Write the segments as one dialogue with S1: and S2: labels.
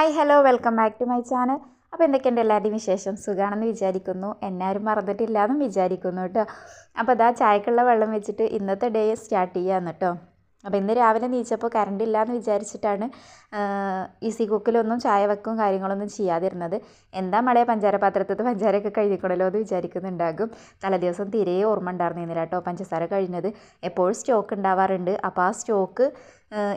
S1: Hi hello welcome back to my channel അപ്പോൾ എന്തൊക്കെയുണ്ട് എല്ലാവരുടെയും വിശേഷം? സുഖമാണെന്ന് വിചാരിക്കുന്നു. എന്നാരും മറന്നിട്ടില്ല എന്നും വിചാരിക്കുന്നു കേട്ടോ. അപ്പോൾ അതാ ചായക്കുള്ള വെള്ളം വെച്ചിട്ട് ഇന്നത്തെ ഡേ സ്റ്റാർട്ട് ചെയ്യാന്ന് കേട്ടോ. അപ്പോൾ ഇന്ന് രാവിലെ നീച്ചപ്പോൾ കറണ്ട് ഇല്ല എന്ന് വിചാരിച്ചിട്ടാണ് ഈസി കുക്കിലൊന്നും ചായ വെക്കും കാര്യങ്ങളൊന്നും ചെയ്യാതിരുന്നത്. എന്താ മഴയെ പഞ്ചാര പാത്രത്തിൽ പഞ്ചാരയൊക്കെ കഴിഞ്ഞിക്കണല്ലോ എന്ന് വിചാരിക്കുന്നുണ്ടാകും. തലേദിവസം തീരെ ഓർമ്മ ഉണ്ടായിരുന്നില്ല കേട്ടോ. പഞ്ചസാര കഴിഞ്ഞത് എപ്പോഴും സ്റ്റോക്ക് ഉണ്ടാവാറുണ്ട്. അപ്പോൾ ആ സ്റ്റോക്ക്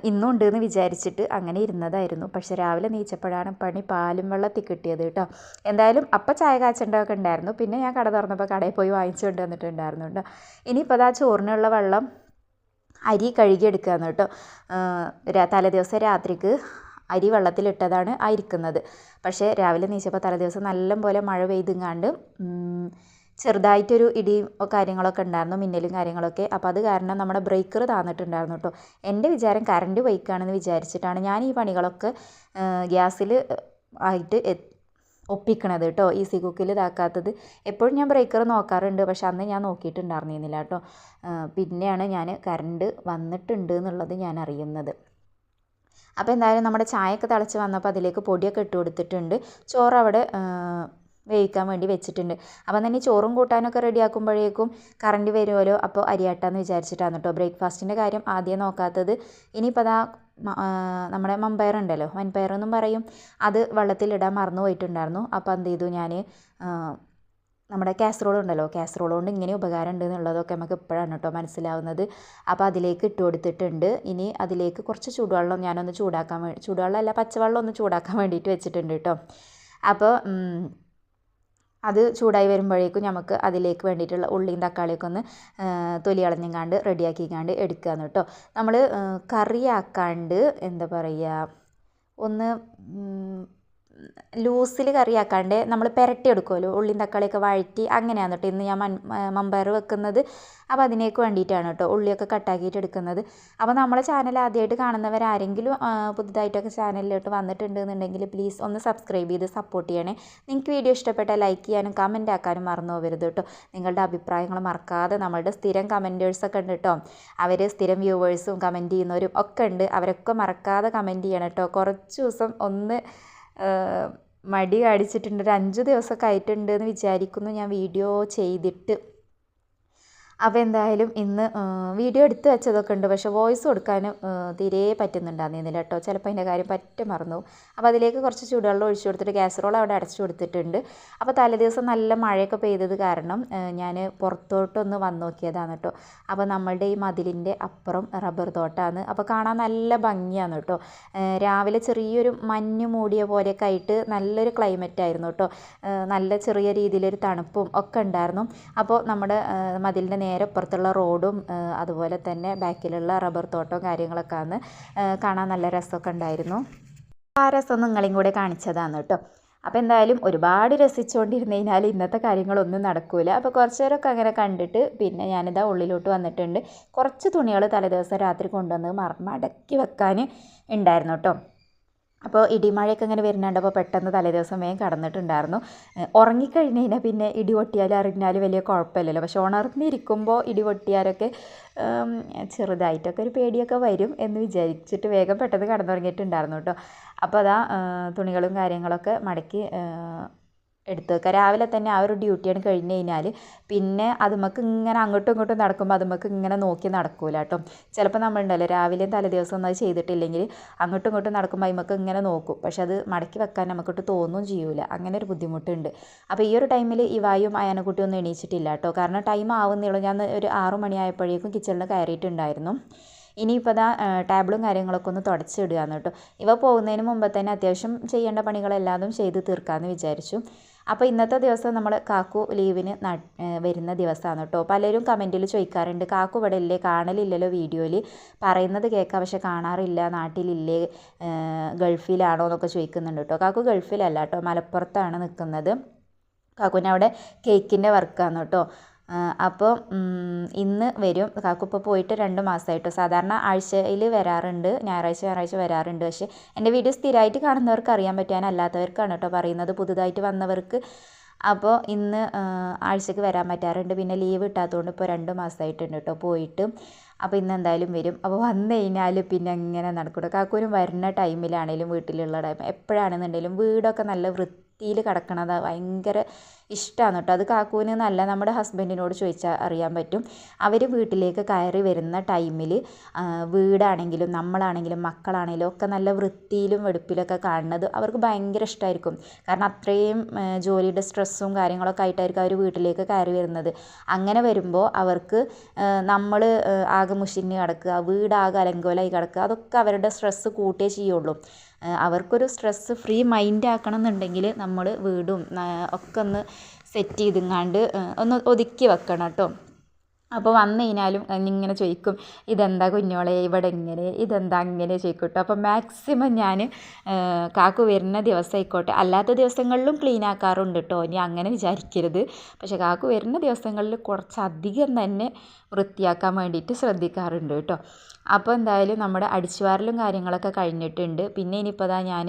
S1: ഇന്നും ഉണ്ട് എന്ന് വിചാരിച്ചിട്ട് അങ്ങനെ ഇരുന്നതായിരുന്നു. പക്ഷേ രാവിലെ നീച്ചപ്പോഴാണ് പണി പാലും വെള്ളത്തിൽ കിട്ടിയത് കേട്ടോ. എന്തായാലും അപ്പം ചായ കാച്ചേണ്ടതൊക്കെ ഉണ്ടായിരുന്നു. പിന്നെ ഞാൻ കട തുറന്നപ്പോൾ കടയിൽ പോയി വാങ്ങിച്ചുകൊണ്ട് വന്നിട്ടുണ്ടായിരുന്നു കേട്ടോ. ഇനിയിപ്പോൾ അതാ ചോറിനുള്ള വെള്ളം അരി കഴുകിയെടുക്കുകയാണ് കേട്ടോ. തലേദിവസം രാത്രിക്ക് അരി വെള്ളത്തിലിട്ടതാണ് ആ ഇരിക്കുന്നത്. പക്ഷേ രാവിലെ നീച്ചപ്പോൾ തലേദിവസം നല്ല പോലെ മഴ പെയ്തുങ്ങാണ്ട് ചെറുതായിട്ടൊരു ഇടിയും കാര്യങ്ങളൊക്കെ ഉണ്ടായിരുന്നു മിന്നലും കാര്യങ്ങളൊക്കെ. അപ്പോൾ അത് കാരണം നമ്മുടെ ബ്രേക്കർ താന്നിട്ടുണ്ടായിരുന്നു കേട്ടോ. എന്റെ വിചാരം കറണ്ട് ബൈക്കാണെന്ന് വിചാരിച്ചിട്ടാണ് ഞാൻ ഈ പണികളൊക്കെ ഗ്യാസിൽ ആയിട്ട് ഒപ്പിക്കണത് കേട്ടോ ഈസി കുക്കിൽ ഇതാക്കാത്തത്. എപ്പോഴും ഞാൻ ബ്രേക്കർ നോക്കാറുണ്ട് പക്ഷെ അന്ന് ഞാൻ നോക്കിയിട്ടുണ്ടായിരുന്നില്ല കേട്ടോ പിന്നെയാണ് ഞാൻ കറണ്ട് വന്നിട്ടുണ്ട് എന്നുള്ളത് ഞാൻ അറിയുന്നത്. അപ്പോൾ എന്തായാലും നമ്മുടെ ചായയൊക്കെ തിളച്ച് വന്നപ്പോൾ അതിലേക്ക് പൊടിയൊക്കെ ഇട്ട് കൊടുത്തിട്ടുണ്ട്. ചോറ് അവിടെ വേവിക്കാൻ വേണ്ടി വെച്ചിട്ടുണ്ട്. അപ്പം തന്നെ ചോറും കൂട്ടാനൊക്കെ റെഡിയാക്കുമ്പോഴേക്കും കറണ്ട് വരുമല്ലോ? അപ്പോൾ അരിയാട്ടാന്ന് വിചാരിച്ചിട്ടാണ് കേട്ടോ ബ്രേക്ക്ഫാസ്റ്റിന്റെ കാര്യം ആദ്യം നോക്കാത്തത്. ഇനിയിപ്പോൾ അതാ നമ്മുടെ മമ്പയർ ഉണ്ടല്ലോ? വൻപയർ എന്നും പറയും. അത് വെള്ളത്തിലിടാൻ മറന്നു പോയിട്ടുണ്ടായിരുന്നു. അപ്പോൾ എന്ത് ചെയ്തു ഞാൻ നമ്മുടെ കാസറോൾ ഉണ്ടല്ലോ? കാസറോൾ കൊണ്ട് ഇങ്ങനെ ഉപകാരം ഉണ്ട് എന്നുള്ളതൊക്കെ നമുക്ക് ഇപ്പോഴാണ് കേട്ടോ മനസ്സിലാവുന്നത്. അപ്പോൾ അതിലേക്ക് ഇട്ട് കൊടുത്തിട്ടുണ്ട്. ഇനി അതിലേക്ക് കുറച്ച് ചൂടുവെള്ളം ഞാനൊന്ന് ചൂടാക്കാൻ വേണ്ടി ചൂടുവെള്ളം അല്ല പച്ചവെള്ളം ഒന്ന് ചൂടാക്കാൻ വേണ്ടിയിട്ട് വെച്ചിട്ടുണ്ട് കേട്ടോ അപ്പോൾ അത് ചൂടായി വരുമ്പോഴേക്കും നമുക്ക് അതിലേക്ക് വേണ്ടിയിട്ടുള്ള ഉള്ളിയും തക്കാളിയൊക്കെ ഒന്ന് തൊലി കളഞ്ഞങ്ങാണ്ട് റെഡിയാക്കിക്കാണ്ട് എടുക്കുകയെന്ന് കേട്ടോ. നമ്മൾ കറിയാക്കാണ്ട് എന്താ പറയുക ഒന്ന് ലൂസിൽ കറിയാക്കാണ്ട് നമ്മൾ പുരട്ടി എടുക്കുമല്ലോ ഉള്ളിയും തക്കാളിയൊക്കെ വഴറ്റി അങ്ങനെയാണ് കേട്ടോ ഇന്ന് ഞാൻ മൺ മമ്പയർ വെക്കുന്നത്. അപ്പോൾ അതിനേക്ക് വേണ്ടിയിട്ടാണ് കേട്ടോ ഉള്ളിയൊക്കെ കട്ടാക്കിയിട്ട് എടുക്കുന്നത്. അപ്പോൾ നമ്മളെ ചാനൽ ആദ്യമായിട്ട് കാണുന്നവർ ആരെങ്കിലും പുതുതായിട്ടൊക്കെ ചാനലിലോട്ട് വന്നിട്ടുണ്ടെന്നുണ്ടെങ്കിൽ പ്ലീസ് ഒന്ന് സബ്സ്ക്രൈബ് ചെയ്ത് സപ്പോർട്ട് ചെയ്യണേ. നിങ്ങൾക്ക് വീഡിയോ ഇഷ്ടപ്പെട്ട ലൈക്ക് ചെയ്യാനും കമന്റ് ആക്കാനും മറന്നു പോകരുത് കേട്ടോ. നിങ്ങളുടെ അഭിപ്രായങ്ങൾ മറക്കാതെ നമ്മളുടെ സ്ഥിരം കമന്റേഴ്സൊക്കെ ഉണ്ട് കേട്ടോ. അവർ സ്ഥിരം വ്യൂവേഴ്സും കമന്റ് ചെയ്യുന്നവരും ഒക്കെ ഉണ്ട്. അവരൊക്കെ മറക്കാതെ കമന്റ് ചെയ്യണം കേട്ടോ. കുറച്ച് ദിവസം ഒന്ന് മടി കാണിച്ചിട്ടുണ്ട്. ഒരു അഞ്ച് ദിവസമൊക്കെ ആയിട്ടുണ്ട് എന്ന് വിചാരിക്കുന്നു ഞാൻ വീഡിയോ ചെയ്തിട്ട്. അപ്പോൾ എന്തായാലും ഇന്ന് വീഡിയോ എടുത്ത് വെച്ചതൊക്കെ ഉണ്ട്. പക്ഷേ വോയിസ് കൊടുക്കാൻ തീരെ പറ്റുന്നുണ്ടായിരുന്നില്ല കേട്ടോ. ചിലപ്പോൾ അതിന്റെ കാര്യം പറ്റ മറന്നു അപ്പോൾ അതിലേക്ക് കുറച്ച് ചൂടുവെള്ളം ഒഴിച്ചു കൊടുത്തിട്ട് കാസറോൾ അവിടെ അടച്ചു കൊടുത്തിട്ടുണ്ട്. അപ്പോൾ തലേദിവസം നല്ല മഴയൊക്കെ പെയ്തത് കാരണം ഞാൻ പുറത്തോട്ടൊന്ന് വന്നു നോക്കിയതാണ് കേട്ടോ. അപ്പോൾ നമ്മളുടെ ഈ മതിലിന്റെ അപ്പുറം റബ്ബർ തോട്ടമാണ് അപ്പോൾ കാണാൻ നല്ല ഭംഗിയാണ് കേട്ടോ. രാവിലെ ചെറിയൊരു മഞ്ഞ് മൂടിയ പോലെയൊക്കെ ആയിട്ട് നല്ലൊരു ക്ലൈമറ്റ് ആയിരുന്നു കേട്ടോ. നല്ല ചെറിയ രീതിയിലൊരു തണുപ്പും ഒക്കെ ഉണ്ടായിരുന്നു. അപ്പോൾ നമ്മുടെ മതിലിന്റെ നേരെ പുറത്തുള്ള റോഡും അതുപോലെ തന്നെ ബാക്കിലുള്ള റബ്ബർ തോട്ടവും കാര്യങ്ങളൊക്കെ ആണ് കാണാൻ നല്ല രസമൊക്കെ ഉണ്ടായിരുന്നു. ആ രസം നിങ്ങളെയും കൂടെ കാണിച്ചതാണ് കേട്ടോ. അപ്പോൾ എന്തായാലും ഒരുപാട് രസിച്ചുകൊണ്ടിരുന്നു കഴിഞ്ഞാൽ ഇന്നത്തെ കാര്യങ്ങളൊന്നും നടക്കൂല. അപ്പോൾ കുറച്ച് നേരമൊക്കെ അങ്ങനെ കണ്ടിട്ട് പിന്നെ ഞാനിതാ ഉള്ളിലോട്ട് വന്നിട്ടുണ്ട്. കുറച്ച് തുണികൾ തലേദിവസം രാത്രി കൊണ്ടുവന്ന് മടക്കി വെക്കാൻ ഉണ്ടായിരുന്നു കേട്ടോ. അപ്പോൾ ഇടിമഴയൊക്കെ ഇങ്ങനെ വരുന്നുണ്ട്. അപ്പോൾ പെട്ടെന്ന് തലേദിവസം വേഗം കടന്നിട്ടുണ്ടായിരുന്നു. ഉറങ്ങിക്കഴിഞ്ഞ് കഴിഞ്ഞാൽ പിന്നെ ഇടി പൊട്ടിയാലും അറിഞ്ഞാലും വലിയ കുഴപ്പമില്ലല്ലോ. പക്ഷെ ഉണർന്നിരിക്കുമ്പോൾ ഇടി പൊട്ടിയാലൊക്കെ ചെറുതായിട്ടൊക്കെ ഒരു പേടിയൊക്കെ വരും എന്ന് വിചാരിച്ചിട്ട് വേഗം പെട്ടെന്ന് കടന്നുറങ്ങിയിട്ടുണ്ടായിരുന്നു കേട്ടോ. അപ്പോൾ അതാ തുണികളും കാര്യങ്ങളൊക്കെ മടക്കി എടുത്ത് വെക്കുക രാവിലെ തന്നെ ആ ഒരു ഡ്യൂട്ടിയാണ് കഴിഞ്ഞ് കഴിഞ്ഞാൽ പിന്നെ അതുമ്മക്ക് ഇങ്ങനെ അങ്ങോട്ടും ഇങ്ങോട്ടും നടക്കുമ്പോൾ അതുമ്മക്ക് ഇങ്ങനെ നോക്കി നടക്കൂല കേട്ടോ ചിലപ്പോൾ നമ്മളുണ്ടല്ലോ രാവിലെയും തലേദിവസം ഒന്നും അത് ചെയ്തിട്ടില്ലെങ്കിൽ അങ്ങോട്ടും ഇങ്ങോട്ടും നടക്കുമ്പോൾ അതിമക്ക് ഇങ്ങനെ നോക്കും. പക്ഷെ അത് മടക്കി വെക്കാൻ നമുക്കിട്ട് തോന്നും ചെയ്യൂല. അങ്ങനെ ഒരു ബുദ്ധിമുട്ടുണ്ട്. അപ്പോൾ ഈ ഒരു ടൈമിൽ ഈ വായും അയാനക്കുട്ടി ഒന്നും എണീച്ചിട്ടില്ല കേട്ടോ കാരണം ടൈം ആവുന്നില്ല ഞാൻ ഒരു ആറു മണിയായപ്പോഴേക്കും കിച്ചണിൽ കയറിയിട്ടുണ്ടായിരുന്നു. ഇനിയിപ്പോൾ അതാ ടാബിളും കാര്യങ്ങളൊക്കെ ഒന്ന് തുടച്ചിടുകയാണ് കേട്ടോ ഇവ പോകുന്നതിന് മുമ്പ് തന്നെ അത്യാവശ്യം ചെയ്യേണ്ട പണികളെല്ലാതും ചെയ്ത് തീർക്കാമെന്ന് വിചാരിച്ചു. അപ്പോൾ ഇന്നത്തെ ദിവസം നമ്മൾ കാക്കു ലീവിന് വരുന്ന ദിവസമാണ് കേട്ടോ. പലരും കമന്റിൽ ചോദിക്കാറുണ്ട് കാക്കു ഇവിടെ ഇല്ലേ കാണലില്ലല്ലോ വീഡിയോയിൽ പറയുന്നത് കേൾക്കാം. പക്ഷെ കാണാറില്ല. നാട്ടിലില്ലേ? ഗൾഫിലാണോ എന്നൊക്കെ ചോദിക്കുന്നുണ്ട് കേട്ടോ. കാക്കു ഗൾഫിലല്ല കേട്ടോ. മലപ്പുറത്താണ് നിൽക്കുന്നത് കാക്കുവിന്റെ അവിടെ കേക്കിന്റെ വർക്കാണ് കേട്ടോ. അപ്പോൾ ഇന്ന് വരും. കാക്കു ഇപ്പോൾ പോയിട്ട് രണ്ട് മാസമായിട്ട് സാധാരണ ആഴ്ചയിൽ വരാറുണ്ട്. ഞായറാഴ്ച ഞായറാഴ്ച വരാറുണ്ട്. പക്ഷേ എന്റെ വീഡിയോ സ്ഥിരമായിട്ട് കാണുന്നവർക്ക് അറിയാൻ പറ്റും ഞാൻ അല്ലാത്തവർക്കാണ് കേട്ടോ പറയുന്നത്. പുതുതായിട്ട് വന്നവർക്ക്. അപ്പോൾ ഇന്ന് ആഴ്ചക്ക് വരാൻ പറ്റാറുണ്ട്. പിന്നെ ലീവ് കിട്ടാത്തതുകൊണ്ട് ഇപ്പോൾ രണ്ട് മാസമായിട്ടുണ്ട് കേട്ടോ പോയിട്ട്. അപ്പോൾ ഇന്ന് എന്തായാലും വരും. അപ്പോൾ വന്നു കഴിഞ്ഞാൽ പിന്നെ എങ്ങനെ നടക്കൂട്ടോ കാക്കൂരും വരുന്ന ടൈമിലാണെങ്കിലും വീട്ടിലുള്ള ടൈം. എപ്പോഴാണെന്നുണ്ടെങ്കിലും വീടൊക്കെ നല്ല വൃത്തിയിൽ കിടക്കണത് ഭയങ്കര ഇഷ്ടമാണ് കേട്ടോ. അത് കാക്കൂന് എന്നല്ല നമ്മുടെ ഹസ്ബൻഡിനോട് ചോദിച്ചാൽ അറിയാൻ പറ്റും. അവർ വീട്ടിലേക്ക് കയറി വരുന്ന ടൈമിൽ വീടാണെങ്കിലും നമ്മളാണെങ്കിലും മക്കളാണെങ്കിലും ഒക്കെ നല്ല വൃത്തിയിലും വെടുപ്പിലൊക്കെ കാണുന്നത് അവർക്ക് ഭയങ്കര ഇഷ്ടമായിരിക്കും കാരണം അത്രയും ജോലിയുടെ സ്ട്രെസ്സും കാര്യങ്ങളൊക്കെ ആയിട്ടായിരിക്കും അവർ വീട്ടിലേക്ക് കയറി വരുന്നത്. അങ്ങനെ വരുമ്പോൾ അവർക്ക് നമ്മൾ ആകെ മുഷിഞ്ഞ് കിടക്കുക വീടാകെ അലങ്കോലമായി കിടക്കുക അതൊക്കെ അവരുടെ സ്ട്രെസ്സ് കൂട്ടേ ചെയ്യുള്ളൂ. അവർക്കൊരു സ്ട്രെസ്സ് ഫ്രീ മൈൻഡ് ആക്കണം എന്നുണ്ടെങ്കിൽ നമ്മൾ വീടും ഒക്കെ ഒന്ന് സെറ്റ് ചെയ്തെങ്ങാണ്ട് ഒന്ന് ഒതുക്കി വെക്കണം കേട്ടോ അപ്പോൾ വന്നു കഴിഞ്ഞാലും ഇങ്ങനെ ചോദിക്കും ഇതെന്താ കുഞ്ഞോളെ? ഇവിടെ ഇങ്ങനെ ഇതെന്താ അങ്ങനെ? ചോദിക്കും കേട്ടോ അപ്പോൾ മാക്സിമം ഞാൻ കാക്കു വരുന്ന ദിവസം ആയിക്കോട്ടെ അല്ലാത്ത ദിവസങ്ങളിലും ക്ലീൻ ആക്കാറുണ്ട് കേട്ടോ ഇനി അങ്ങനെ വിചാരിക്കരുത്. പക്ഷേ കാക്കു വരുന്ന ദിവസങ്ങളിൽ കുറച്ചധികം തന്നെ വൃത്തിയാക്കാൻ വേണ്ടിയിട്ട് ശ്രദ്ധിക്കാറുണ്ട് കേട്ടോ അപ്പോൾ എന്തായാലും നമ്മുടെ അടിച്ചുവാരലും കാര്യങ്ങളൊക്കെ കഴിഞ്ഞിട്ടുണ്ട്. പിന്നെ ഇനിയിപ്പോൾ ഇതാ ഞാൻ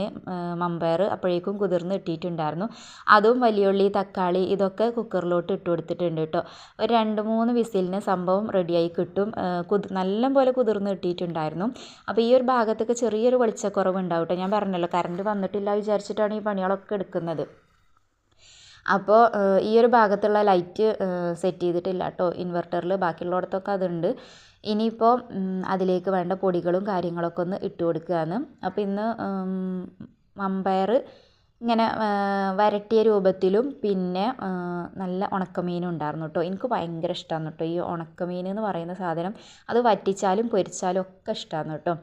S1: മമ്പയർ അപ്പോഴേക്കും കുതിർന്ന് ഇട്ടിട്ടുണ്ടായിരുന്നു. അതും വലിയുള്ളി തക്കാളി ഇതൊക്കെ കുക്കറിലോട്ട് ഇട്ട് കൊടുത്തിട്ടുണ്ട് കേട്ടോ. ഒരു രണ്ട് മൂന്ന് വിസിലിന് സംഭവം റെഡിയായി കിട്ടും. നല്ലപോലെ നല്ല പോലെ കുതിർന്ന് കിട്ടിയിട്ടുണ്ടായിരുന്നു അപ്പോൾ ഈ ഒരു ഭാഗത്തൊക്കെ ചെറിയൊരു വെളിച്ചക്കുറവ് ഉണ്ടാവും ഞാൻ പറഞ്ഞല്ലോ കറണ്ട് വന്നിട്ടില്ല വിചാരിച്ചിട്ടാണ് ഈ പണികളൊക്കെ എടുക്കുന്നത്. അപ്പോൾ ഈ ഒരു ഭാഗത്തുള്ള ലൈറ്റ് സെറ്റ് ചെയ്തിട്ടില്ല കേട്ടോ. ഇൻവെർട്ടറിൽ ബാക്കിയുള്ളിടത്തൊക്കെ അതുണ്ട്. ഇനിയിപ്പോൾ അതിലേക്ക് വേണ്ട പൊടികളും കാര്യങ്ങളൊക്കെ ഒന്ന് ഇട്ട് കൊടുക്കുകയാണ് അപ്പോൾ ഇന്ന് അമ്പയർ ഇങ്ങനെ വരട്ടിയ രൂപത്തിലും പിന്നെ നല്ല ഉണക്കമീനും ഉണ്ടായിരുന്നു കേട്ടോ എനിക്ക് ഭയങ്കര ഇഷ്ടമാണ് കേട്ടോ ഈ ഉണക്കമീൻ എന്ന് പറയുന്ന സാധനം അത് വറ്റിച്ചാലും പൊരിച്ചാലും ഒക്കെ ഇഷ്ടമാണ് കേട്ടോ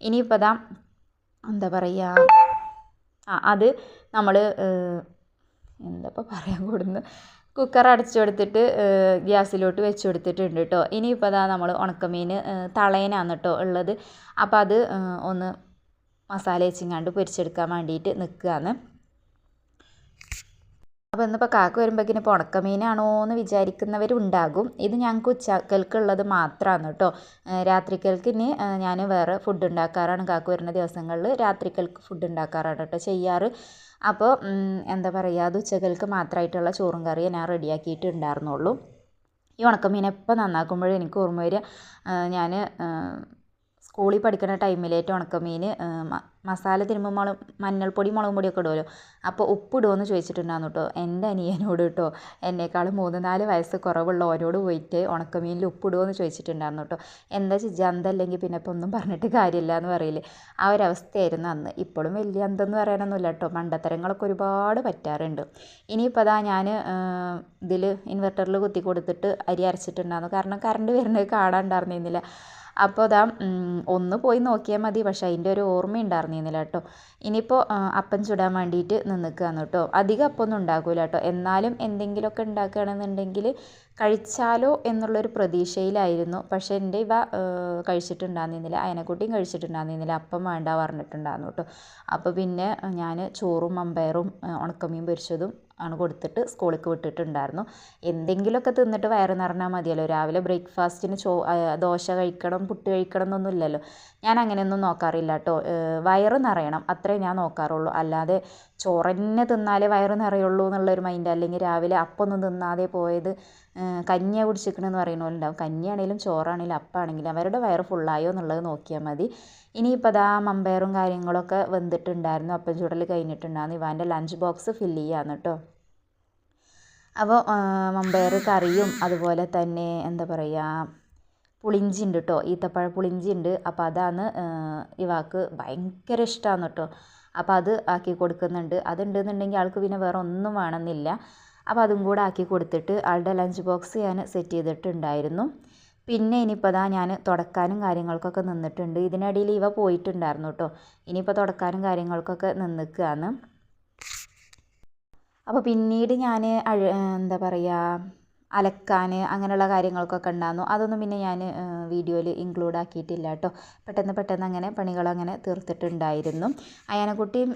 S1: ഇനിയിപ്പോൾ അതാ എന്താ പറയുക ആ അത് നമ്മൾ എന്താ ഇപ്പോൾ പറയാൻ കൂടുന്നു കുക്കർ അടച്ചു കൊടുത്തിട്ട് ഗ്യാസിലോട്ട് വെച്ച് കൊടുത്തിട്ടുണ്ട് കേട്ടോ ഇനിയിപ്പോൾ അതാ നമ്മൾ ഉണക്കമീൻ തളയനാണ് കേട്ടോ ഉള്ളത്. അപ്പോൾ അത് ഒന്ന് മസാല വെച്ചിങ്ങാണ്ട് പൊരിച്ചെടുക്കാൻ വേണ്ടിയിട്ട് നിൽക്കുകയാണ് അപ്പോൾ ഇന്നിപ്പോൾ കാക്ക വരുമ്പോഴേക്കിന് ഇപ്പോൾ ഉണക്കമീനാണോ എന്ന് വിചാരിക്കുന്നവരുണ്ടാകും. ഇത് ഞങ്ങൾക്ക് ഉച്ചക്കൽക്കുള്ളത് മാത്രമാണ് കേട്ടോ രാത്രിക്കൽക്ക് ഇനി ഞാൻ വേറെ ഫുഡ് ഉണ്ടാക്കാറാണ് കാക്ക വരുന്ന ദിവസങ്ങളിൽ രാത്രിക്കൽക്ക് ഫുഡ് ഉണ്ടാക്കാറാണ് കേട്ടോ ചെയ്യാറ്. അപ്പോൾ എന്താ പറയുക അത് ഉച്ചകൾക്ക് മാത്രമായിട്ടുള്ള ചോറും കറിയും ഞാൻ റെഡിയാക്കിയിട്ടുണ്ടായിരുന്നുള്ളൂ ഈ ഉണക്കമീൻ എപ്പോൾ നന്നാക്കുമ്പോഴും എനിക്ക് ഓർമ്മ വരിക ഞാൻ സ്കൂളിൽ പഠിക്കുന്ന ടൈമിലേറ്റ് ഉണക്കമീൻ മസാല തിരുമ്പും മുളക് മഞ്ഞൾപ്പൊടി മുളകും പൊടിയൊക്കെ ഇടുമല്ലോ അപ്പോൾ ഉപ്പിടുമോയെന്ന് ചോദിച്ചിട്ടുണ്ടായിരുന്നു കേട്ടോ എന്റെ അനിയനോട് കേട്ടോ എന്നേക്കാളും മൂന്ന് നാല് വയസ്സ് കുറവുള്ള ഓരോട് പോയിട്ട് ഉണക്കമീനിൽ ഉപ്പിടുമോയെന്ന് ചോദിച്ചിട്ടുണ്ടായിരുന്നു കേട്ടോ എന്താ ചിജ അന്തല്ലെങ്കിൽ പിന്നെ ഇപ്പോൾ ഒന്നും പറഞ്ഞിട്ട് കാര്യമില്ല എന്ന് പറയില്ലേ ആ ഒരു അവസ്ഥയായിരുന്നു അന്ന്. ഇപ്പോഴും വലിയ അന്തെന്ന് പറയാനൊന്നുമില്ല കേട്ടോ മണ്ടത്തരങ്ങളൊക്കെ ഒരുപാട് പറ്റാറുണ്ട്. ഇനിയിപ്പോൾ അതാ ഞാൻ ഇതിൽ ഇൻവെർട്ടറിൽ കുത്തി കൊടുത്തിട്ട് അരി അരച്ചിട്ടുണ്ടായിരുന്നു. കാരണം കറണ്ട് വരുന്നത് കാണാനുണ്ടായിരുന്നില്ല അപ്പോൾ അതാ ഒന്ന് പോയി നോക്കിയാൽ മതി. പക്ഷേ അതിന്റെ ഒരു ഓർമ്മ ഉണ്ടായിരുന്നില്ല കേട്ടോ ഇനിയിപ്പോൾ അപ്പം ചുടാൻ വേണ്ടിയിട്ട് നിന്നിക്കുകയാണ് കേട്ടോ. അധികം അപ്പമൊന്നും ഉണ്ടാക്കില്ല കേട്ടോ. എന്നാലും എന്തെങ്കിലുമൊക്കെ ഉണ്ടാക്കുകയാണെന്നുണ്ടെങ്കിൽ കഴിച്ചാലോ എന്നുള്ളൊരു പ്രതീക്ഷയിലായിരുന്നു. പക്ഷേ എന്റെ ഇവ കഴിച്ചിട്ടുണ്ടായിരുന്നില്ല. അയനക്കുട്ടിയും കഴിച്ചിട്ടുണ്ടായിരുന്നില്ല. അപ്പം വേണ്ട പറഞ്ഞിട്ടുണ്ടായിരുന്നു കേട്ടോ. അപ്പോൾ പിന്നെ ഞാൻ ചോറും അമ്പയറും ഉണക്കമീൻ പൊരിച്ചതും ആണ് കൊടുത്തിട്ട് സ്കൂളിലേക്ക് വിട്ടിട്ടുണ്ടായിരുന്നു. എന്തെങ്കിലുമൊക്കെ തിന്നിട്ട് വയറ് നിറഞ്ഞാൽ മതിയല്ലോ. രാവിലെ ബ്രേക്ക്ഫാസ്റ്റിന് ചോ ദോശ കഴിക്കണം പുട്ട് കഴിക്കണം എന്നൊന്നുമില്ലല്ലോ. ഞാൻ അങ്ങനെയൊന്നും നോക്കാറില്ല കേട്ടോ വയറ് നിറയണം. അത്രേ ഞാൻ നോക്കാറുള്ളൂ. അല്ലാതെ ചോറ് തിന്നാലേ വയറ് നിറയുള്ളൂ എന്നുള്ളൊരു മൈൻഡ് അല്ലെങ്കിൽ രാവിലെ അപ്പമൊന്നും തിന്നാതെ പോയത് കഞ്ഞിയാണ് കുടിച്ചിരിക്കണമെന്ന് പറയുന്ന പോലെ ഉണ്ടാവും. കഞ്ഞിയാണെങ്കിലും ചോറാണെങ്കിലും അപ്പാണെങ്കിലും അവരുടെ വയറ് ഫുള്ളായോ എന്നുള്ളത് നോക്കിയാൽ മതി. ഇനിയിപ്പോൾ അതാ മമ്പയറും കാര്യങ്ങളൊക്കെ വെന്തിട്ടുണ്ടായിരുന്നു. അപ്പം ചുടൽ കഴിഞ്ഞിട്ടുണ്ടായിരുന്നു. ഇവാന്റെ ലഞ്ച് ബോക്സ് ഫില്ല് ചെയ്യാന്ന് കേട്ടോ അപ്പോൾ മമ്പയർ കറിയും അതുപോലെ തന്നെ എന്താ പറയുക പുളിഞ്ചി ഉണ്ട് കേട്ടോ ഈത്തപ്പഴ പുളിഞ്ചി ഉണ്ട് അപ്പോൾ അതാണ് ഇവാക്ക് ഭയങ്കര ഇഷ്ടമാണ് കേട്ടോ അപ്പോൾ അത് ആക്കി കൊടുക്കുന്നുണ്ട്. അതുണ്ടെന്നുണ്ടെങ്കിൽ ആൾക്ക് പിന്നെ വേറെ ഒന്നും വേണമെന്നില്ല അപ്പോൾ അതും കൂടെ ആക്കി കൊടുത്തിട്ട് ആളുടെ ലഞ്ച് ബോക്സ് ഞാൻ സെറ്റ് ചെയ്തിട്ടുണ്ടായിരുന്നു. പിന്നെ ഇനിയിപ്പോൾ അതാ ഞാൻ തുടക്കാനും കാര്യങ്ങൾക്കൊക്കെ നിന്നിട്ടുണ്ട്. ഇതിനിടയിൽ ഇവ പോയിട്ടുണ്ടായിരുന്നു കേട്ടോ ഇനിയിപ്പോൾ തുടക്കാനും കാര്യങ്ങൾക്കൊക്കെ നിന്നിക്കുകയാണ് അപ്പോൾ പിന്നീട് ഞാൻ എന്താ പറയുക അലക്കാൻ അങ്ങനെയുള്ള കാര്യങ്ങൾക്കൊക്കെ ഉണ്ടായിരുന്നു അതൊന്നും പിന്നെ ഞാൻ വീഡിയോയിൽ ഇൻക്ലൂഡ് ആക്കിയിട്ടില്ല കേട്ടോ പെട്ടെന്ന് പെട്ടെന്ന് അങ്ങനെ പണികളങ്ങനെ തീർത്തിട്ടുണ്ടായിരുന്നു. അയാനക്കുട്ടിയും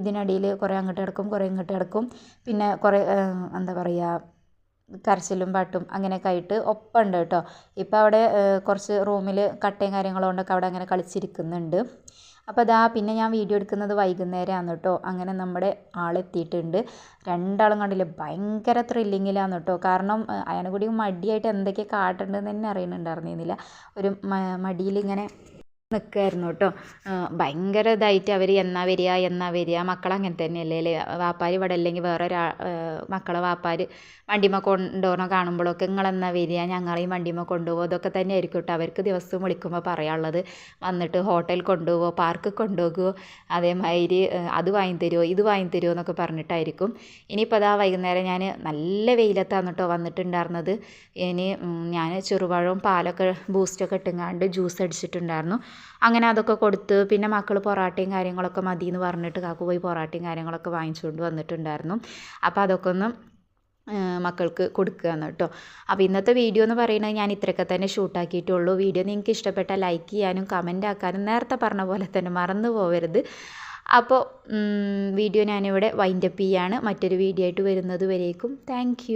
S1: ഇതിനിടയിൽ കുറേ അങ്ങോട്ട് കിടക്കും കുറേ ഇങ്ങോട്ട് കിടക്കും. പിന്നെ കുറേ എന്താ പറയുക കരച്ചിലും പാട്ടും അങ്ങനെയൊക്കെ ആയിട്ട് ഒപ്പമുണ്ട് കേട്ടോ ഇപ്പോൾ അവിടെ കുറച്ച് റൂമിൽ കട്ടയും കാര്യങ്ങളും കൊണ്ടൊക്കെ അവിടെ അങ്ങനെ കളിച്ചിരിക്കുന്നുണ്ട്. അപ്പോൾ അതാ പിന്നെ ഞാൻ വീഡിയോ എടുക്കുന്നത് വൈകുന്നേരമാണ് കേട്ടോ. അങ്ങനെ നമ്മുടെ ആളെത്തിയിട്ടുണ്ട്. രണ്ടാളും കണ്ടില്ലേ ഭയങ്കര ത്രില്ലിങ്ങിലാണ് കേട്ടോ. കാരണം അയാനെ കൂടി മടിയായിട്ട് എന്തൊക്കെ കാട്ടേണ്ടതെന്ന് തന്നെ അറിയുന്നുണ്ടായിരുന്നില്ല ഒരു മടിയിലിങ്ങനെ നിൽക്കുമായിരുന്നു കേട്ടോ ഭയങ്കര ഇതായിട്ട് അവർ എന്നാ വരിക എന്നാ വരിക മക്കൾ അങ്ങനെ തന്നെയല്ലേ അല്ലേ? വാപ്പാർ ഇവിടെ അല്ലെങ്കിൽ വേറെ ഒരാ മക്കളെ വാപ്പാർ വണ്ടിമ കൊണ്ടുപോകണ കാണുമ്പോഴൊക്കെ നിങ്ങളെന്നാ വരിക ഞങ്ങളെയും വണ്ടിമ കൊണ്ടുപോകും അതൊക്കെ തന്നെ ആയിരിക്കും കേട്ടോ അവർക്ക് ദിവസവും വിളിക്കുമ്പോൾ പറയാനുള്ളത്. വന്നിട്ട് ഹോട്ടൽ കൊണ്ടുപോകുമോ പാർക്ക് കൊണ്ടുപോകുമോ അതേമാതിരി അത് വാങ്ങി തരുമോ ഇത് വാങ്ങി തരുമോ എന്നൊക്കെ പറഞ്ഞിട്ടായിരിക്കും. ഇനിയിപ്പോൾ അതാ വൈകുന്നേരം ഞാൻ നല്ല വെയിലത്താണ് കേട്ടോ വന്നിട്ടുണ്ടായിരുന്നത്. ഇനി ഞാൻ ചെറുപഴവും പാലൊക്കെ ബൂസ്റ്റൊക്കെ ഇട്ടുങ്ങാണ്ട് ജ്യൂസ് അടിച്ചിട്ടുണ്ടായിരുന്നു. അങ്ങനെ അതൊക്കെ കൊടുത്ത് പിന്നെ മക്കൾ പൊറാട്ടയും കാര്യങ്ങളൊക്കെ മതി എന്ന് പറഞ്ഞിട്ട് കാക്കു പോയി പൊറാട്ടയും കാര്യങ്ങളൊക്കെ വാങ്ങിച്ചുകൊണ്ട് വന്നിട്ടുണ്ടായിരുന്നു. അപ്പോൾ അതൊക്കെ ഒന്ന് മക്കൾക്ക് കൊടുക്കുക എന്ന് കേട്ടോ. അപ്പോൾ ഇന്നത്തെ വീഡിയോ എന്ന് പറയുന്നത് ഞാൻ ഇത്രയൊക്കെ തന്നെ ഷൂട്ടാക്കിയിട്ടുള്ളൂ വീഡിയോ നിങ്ങൾക്ക് ഇഷ്ടപ്പെട്ട ലൈക്ക് ചെയ്യാനും കമന്റ് ആക്കാനും നേരത്തെ പറഞ്ഞ പോലെ തന്നെ മറന്നു പോകരുത് അപ്പോൾ വീഡിയോ ഞാനിവിടെ വൈൻഡപ്പ് ചെയ്യാണ്. മറ്റൊരു വീഡിയോ ആയിട്ട് വരുന്നത് വരേക്കും. താങ്ക്